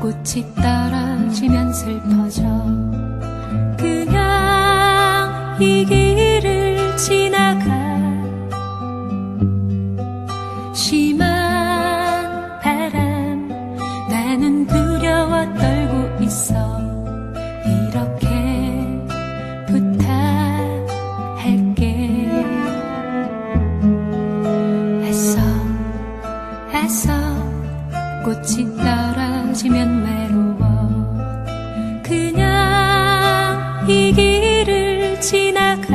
꽃이 떨어지면 슬퍼져. 그냥 이 길을 지나가. 심한 바람 나는 두려워 떨고 있어 지면 외로워. 그냥 이 길을 지나가.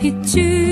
빗줄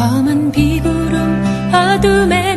검은 비구름 어둠에